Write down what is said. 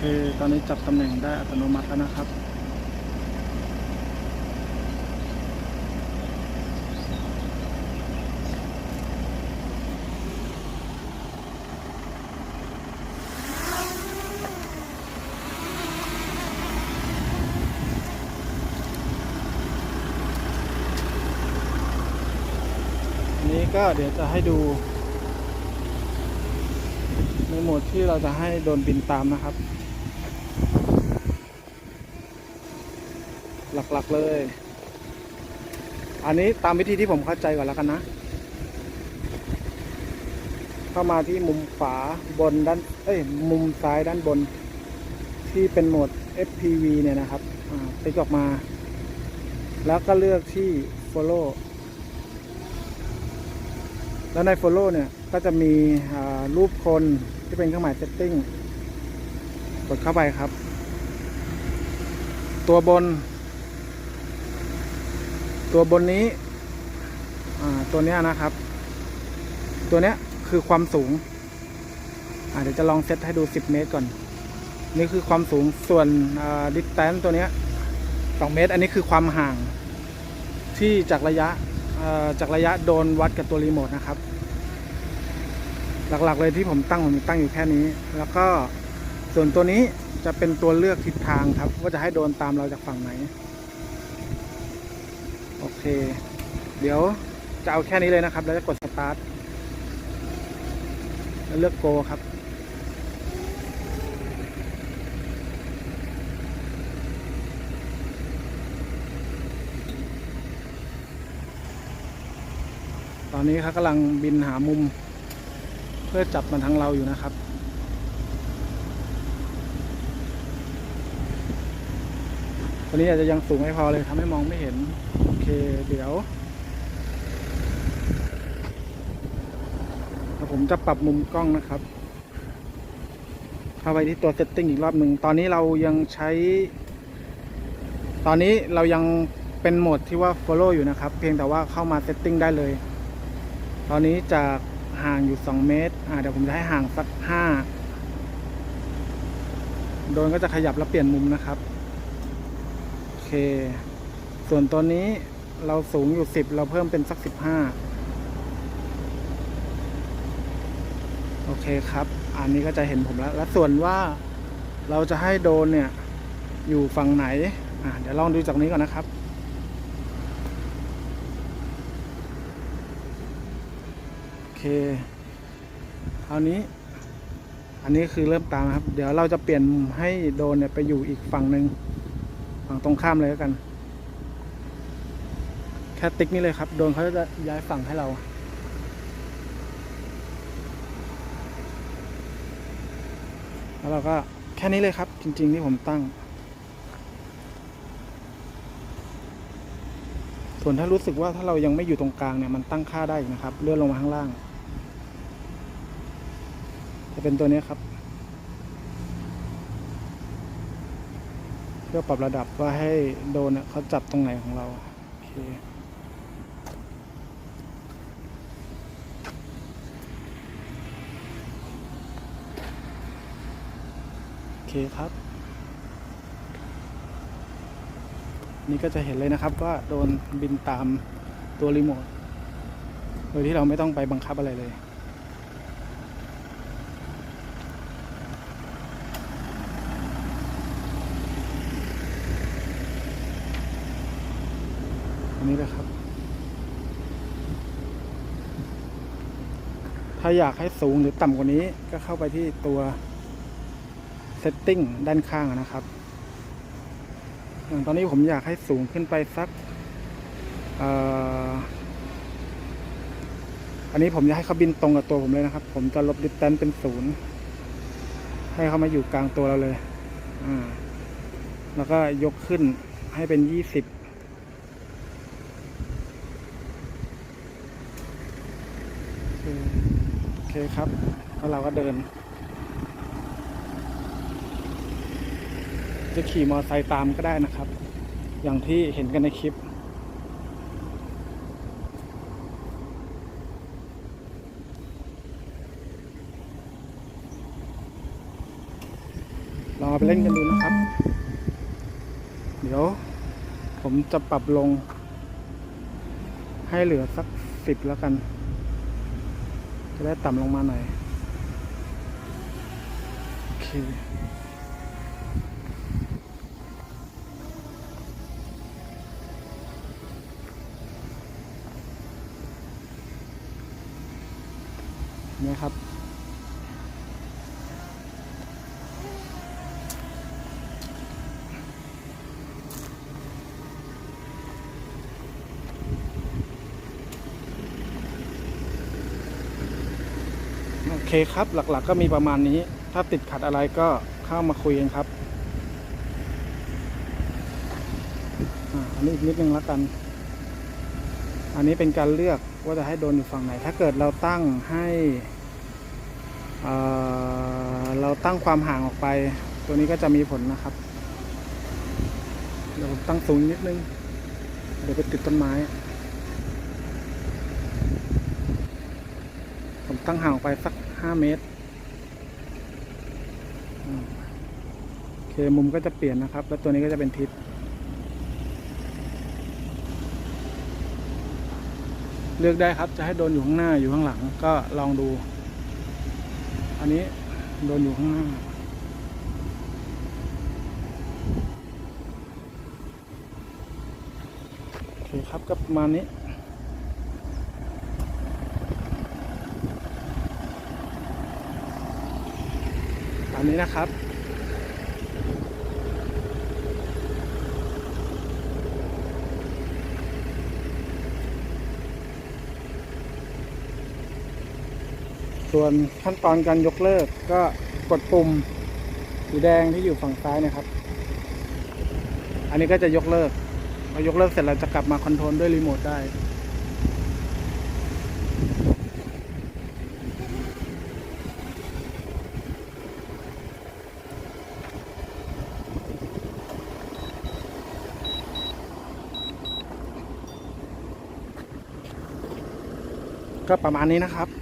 ค ตอนนี้จับตำแหน่งได้อัตโนมัติแล้วนะครับนนี้ก็เดี๋ยวจะให้ดู ในโหมดที่เราจะให้โดนบินตามนะครับ หลักๆเลย อันนี้ตามวิธีที่ผมเข้าใจก่อนแล้วกันนะ เข้ามาที่มุมขวาบนด้าน เอ้ย มุมซ้ายด้านบน ที่เป็นโหมด FPV เนี่ยนะครับ อ่าติ๊กออกมา แล้วก็เลือกที่ follow แล้วใน follow เนี่ย ก็จะมีรูปคนที่เป็นเครื่องหมาย setting กดเข้าไปครับ ตัวบน ตัวบนนี้ตัวเนี้ยนะครับ ตัวเนี้ยคือความสูงเดี๋ยวจะลองเซตให้ดู 10 เมตรก่อน นี่คือความสูงส่วนดิสแตนตัวเนี้ย2เมตร อันนี้คือความห่างที่จากระยะจากระยะโดนวัดกับตัวรีโมทนะครับ หลักๆเลยที่ผมตั้งผมตั้งอยู่แค่นี้ แล้วก็ส่วนตัวนี้จะเป็นตัวเลือกทิศทางครับ ว่าจะให้โดนตามเราจากฝั่งไหน โอเค เดี๋ยวจะเอาแค่นี้เลยนะครับ แล้วจะกดสตาร์ทแล้วเลือกโกครับตอนนี้เขากำลังบินหามุม เพื่อจับมันทางเราอยู่นะครับ ตอนนี้อาจจะยังสูงไม่พอเลยทำให้มองไม่เห็น โอเค เดี๋ยวผมจะปรับมุมกล้องนะครับ เข้าไปที่ตัวเซตติ้งอีกรอบหนึ่ง ตอนนี้เรายังใช้ ตอนนี้เรายังเป็นโหมดที่ว่า follow อยู่นะครับ เพียงแต่ว่าเข้ามาเซตติ้งได้เลย ตอนนี้จากห่างอยู่ 2 เมตร อ่าเดี๋ยวผมจะให้ห่างสัก 5 โดนก็จะขยับแล้วเปลี่ยนมุมนะครับ เค ส่วนตัวนี้เราสูงอยู่10เราเพิ่มเป็นสัก15โอเคครับ อันนี้ก็จะเห็นผมแล้ว และส่วนว่าเราจะให้โดนเนี่ย อยู่ฝั่งไหน อ่าเดี๋ยวลองดูจากนี้ก่อนนะครับ โอเคคราวนี้อันนี้คือเริ่มตามครับ เดี๋ยวเราจะเปลี่ยนให้โดนเนี่ยไปอยู่อีกฝั่งหนึ่ง ฝั่งตรงข้ามเลยแล้วกัน แค่ติ๊กนี่เลยครับ โดนเขาจะย้ายฝั่งให้เรา แล้วเราก็แค่นี้เลยครับ จริง ๆ ที่ผมตั้ง ส่วนถ้ารู้สึกว่าถ้าเรายังไม่อยู่ตรงกลางเนี่ยมันตั้งค่าได้นะครับ เลื่อนลงมาข้างล่าง จะเป็นตัวนี้ครับ เพื่อปรับระดับว่าให้โดนเนี่ยเขาจับตรงไหนของเราโอเคโอเคครับ นี่ก็จะเห็นเลยนะครับว่าโดนบินตามตัวรีโมทโดยที่เราไม่ต้องไปบังคับอะไรเลย นนี้เลยครับ ถ้าอยากให้สูงหรือต่ำกว่านี้ก็เข้าไปที่ตัว setting ด้านข้างนะครับ อย่างตอนนี้ผมอยากให้สูงขึ้นไปสักอ่ออันนี้ผมอยากให้เขาบินตรงกับตัวผมเลยนะครับ ผมจะลบดิสแตนเป็นศูนย์ให้เขามาอยู่กลางตัวเราเลย อ่า แล้วก็ยกขึ้นให้เป็นยี่สิบ โอ เคครับแล้วเราก็เดิน จะขี่มอเตอร์ไซค์ตามก็ได้นะครับ อย่างที่เห็นกันในคลิปลององเอาไปเล่นกันดูนะครับ เดี๋ยว ผมจะปรับลง ให้เหลือสักสิบแล้วกัน จะได้ต่ำลงมาหน่อย โอเค นี่ครับ เคครับ หลักๆก็มีประมาณนี้ ถ้าติดขัดอะไรก็เข้ามาคุยกันครับอ่าอันนี้อีกนิดนึงแล้วกัน อันนี้เป็นการเลือกว่าจะให้โดนอยู่ฝั่งไหน ถ้าเกิดเราตั้งให้เเราตั้งความห่างออกไป ตัวนี้ก็จะมีผลนะครับ เดี๋ยวผมตั้งสูงนิดนึง เดี๋ยวไปติดต้นไม้ ผมตั้งห่างออกไปสัก ห้าเมตรโอเคมุมก็จะเปลี่ยนนะครับ แล้วตัวนี้ก็จะเป็นทิศ เลือกได้ครับจะให้โดนอยู่ข้างหน้าอยู่ข้างหลังก็ลองดู อันนี้โดนอยู่ข้างหน้าโอเคครับก็ประมาณนี้ ตาม นี้นะครับ ส่วนขั้นตอนการยกเลิกก็กดปุ่มสีแดงที่อยู่ฝั่งซ้ายนะครับ อันนี้ก็จะยกเลิกพอยกเลิกเสร็จเราจะกลับมาคอนโทรลด้วยรีโมทได้ ก็ประมาณนี้นะครับ